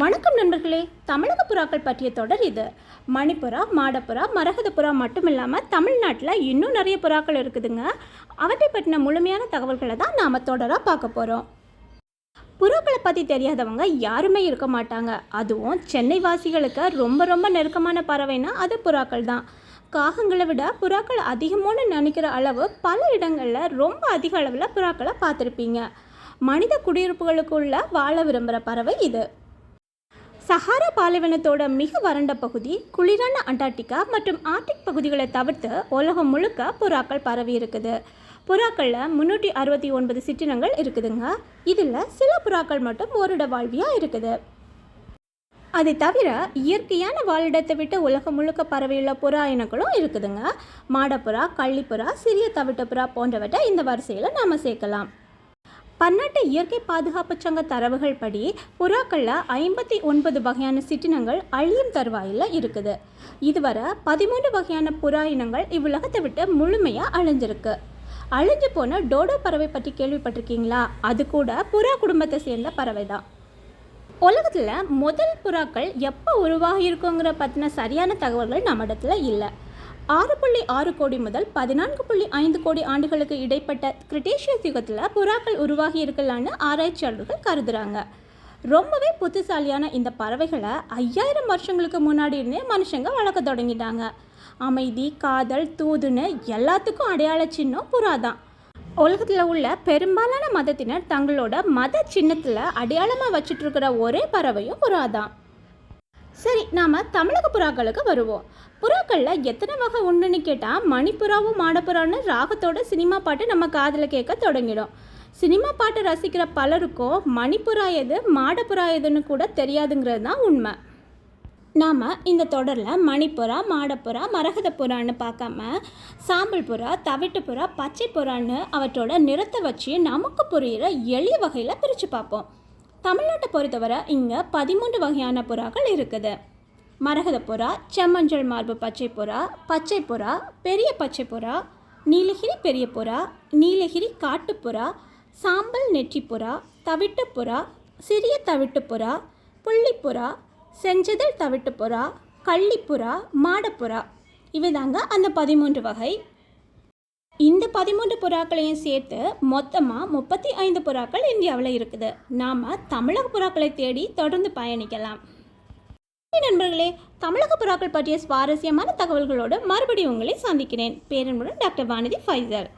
வணக்கம் நண்பர்களே. தமிழக புறாக்கள் பற்றிய தொடர் இது. மணிப்புறா மாடப்புறா மரகத புறா மட்டும் இல்லாமல் தமிழ்நாட்டில் இன்னும் நிறைய புறாக்கள் இருக்குதுங்க. அவற்றை பற்றின முழுமையான தகவல்களை தான் நாம் தொடராக பார்க்க போகிறோம் புறாக்களை பற்றி தெரியாதவங்க யாருமே இருக்க மாட்டாங்க. அதுவும் சென்னை வாசிகளுக்கு ரொம்ப ரொம்ப நெருக்கமான பறவைனா அது புறாக்கள் தான். காகங்களை விட புறாக்கள் அதிகமான நினைக்கிற அளவு பல இடங்களில் ரொம்ப அதிக அளவில் புறாக்களை பார்த்துருப்பீங்க. மனித குடியிருப்புகளுக்குள்ள வாழ விரும்புகிற பறவை இது. சஹாரா பாலைவனத்தோட மிக வறண்ட பகுதி குளிரான அண்டார்டிகா மற்றும் ஆர்டிக் பகுதிகளை தவிர்த்து உலகம் முழுக்க புறாக்கள் பரவி இருக்குது. புறாக்களில் முந்நூற்றி அறுபத்தி ஒன்பது சிற்றினங்கள் இருக்குதுங்க. இதில் சில புறாக்கள் மட்டும் ஓரிட வாழ்வியாக இருக்குது. அதை தவிர இயற்கையான வாழிடத்தை விட்டு உலகம் முழுக்க பரவியுள்ள புறா இனங்களும் இருக்குதுங்க. மாடப்புறா கள்ளிப்புறா சிறிய தவிட்டப்புறா போன்றவற்றை இந்த வரிசையில் நாம் சேர்க்கலாம். பன்னாட்டு இயற்கை பாதுகாப்பு சங்க தரவுகள் படி புறாக்களில் ஐம்பத்தி ஒன்பது வகையான சிற்றினங்கள் அழியும் தருவாயில் இருக்குது. இதுவரை பதிமூணு வகையான புறா இனங்கள் இவ்வுலகத்தை விட்டு முழுமையாக அழிஞ்சிருக்கு. அழிஞ்சு போன டோடோ பறவை பற்றி கேள்விப்பட்டிருக்கீங்களா? அது கூட புறா குடும்பத்தை சேர்ந்த பறவை தான். உலகத்தில் முதல் புறாக்கள் எப்போ உருவாகியிருக்குங்கிற பற்றின சரியான தகவல்கள் நம்மிடத்துல இல்லை. ஆறு புள்ளி ஆறு கோடி முதல் பதினான்கு புள்ளி ஐந்து கோடி ஆண்டுகளுக்கு இடைப்பட்ட கிரிட்டேஷியஸ் யுகத்தில் புறாக்கள் உருவாகி இருக்கலான்னு ஆராய்ச்சியாளர்கள் கருதுறாங்க. ரொம்பவே புத்திசாலியான இந்த பறவைகளை ஐயாயிரம் வருஷங்களுக்கு முன்னாடி இருந்தே மனுஷங்க வளர்க்க தொடங்கிட்டாங்க. அமைதி காதல் தூதுன்னு எல்லாத்துக்கும் அடையாள சின்னம் புறா தான் உலகத்தில் உள்ள பெரும்பாலான மதத்தினர் தங்களோட மத சின்னத்தில் அடையாளமாக வச்சுட்ருக்கிற இருக்கிற ஒரே பறவையும் புறா தான் சரி நாம் தமிழக புறாக்களுக்கு வருவோம். புறாக்களில் எத்தனை வகை உண்டுன்னு கேட்டால் மணிப்புறாவும் மாடப்புறான்னு ராகத்தோட சினிமா பாட்டு நம்ம காதில் கேட்க தொடங்கிடும். சினிமா பாட்டு ரசிக்கிற பலருக்கும் மணிப்புறா எது மாடப்புறா எதுன்னு கூட தெரியாதுங்கிறது தான் உண்மை. நாம் இந்த தொடரில் மணிப்புறா மாடப்புறா மரகத புறான்னு பார்க்காம சாம்பல் புறா தவிட்டு புறா பச்சை புறான்னு அவற்றோட நிறத்தை வச்சு நமக்கு புரிகிற எளிய வகையில் பிரித்து பார்ப்போம். தமிழ்நாட்டை பொறுத்தவரை இங்கே பதிமூன்று வகையான புறாக்கள் இருக்குது. மரகத புறா செம்மஞ்சள் மார்பு பச்சை புறா பச்சை புறா பெரிய பச்சை புறா நீலகிரி பெரிய புறா நீலகிரி காட்டுப்புறா சாம்பல் நெற்றி புறா தவிட்டு புறா சிறிய தவிட்டு புறா புள்ளிப்புறா செஞ்சதல் தவிட்டு புறா கள்ளிப்புறா மாடப்புறா இவை தாங்க அந்த பதிமூன்று வகை. இந்த பதிமூன்று புறாக்களையும் சேர்த்து மொத்தமாக முப்பத்தி ஐந்து புறாக்கள் இந்தியாவில் இருக்குது. நாம் தமிழக புறாக்களை தேடி தொடர்ந்து பயணிக்கலாம். நண்பர்களே தமிழக புறாக்கள் பற்றிய சுவாரஸ்யமான தகவல்களோடு மறுபடியும் உங்களை சந்திக்கிறேன். பேரன்புடன் டாக்டர் வானதி ஃபைசல்.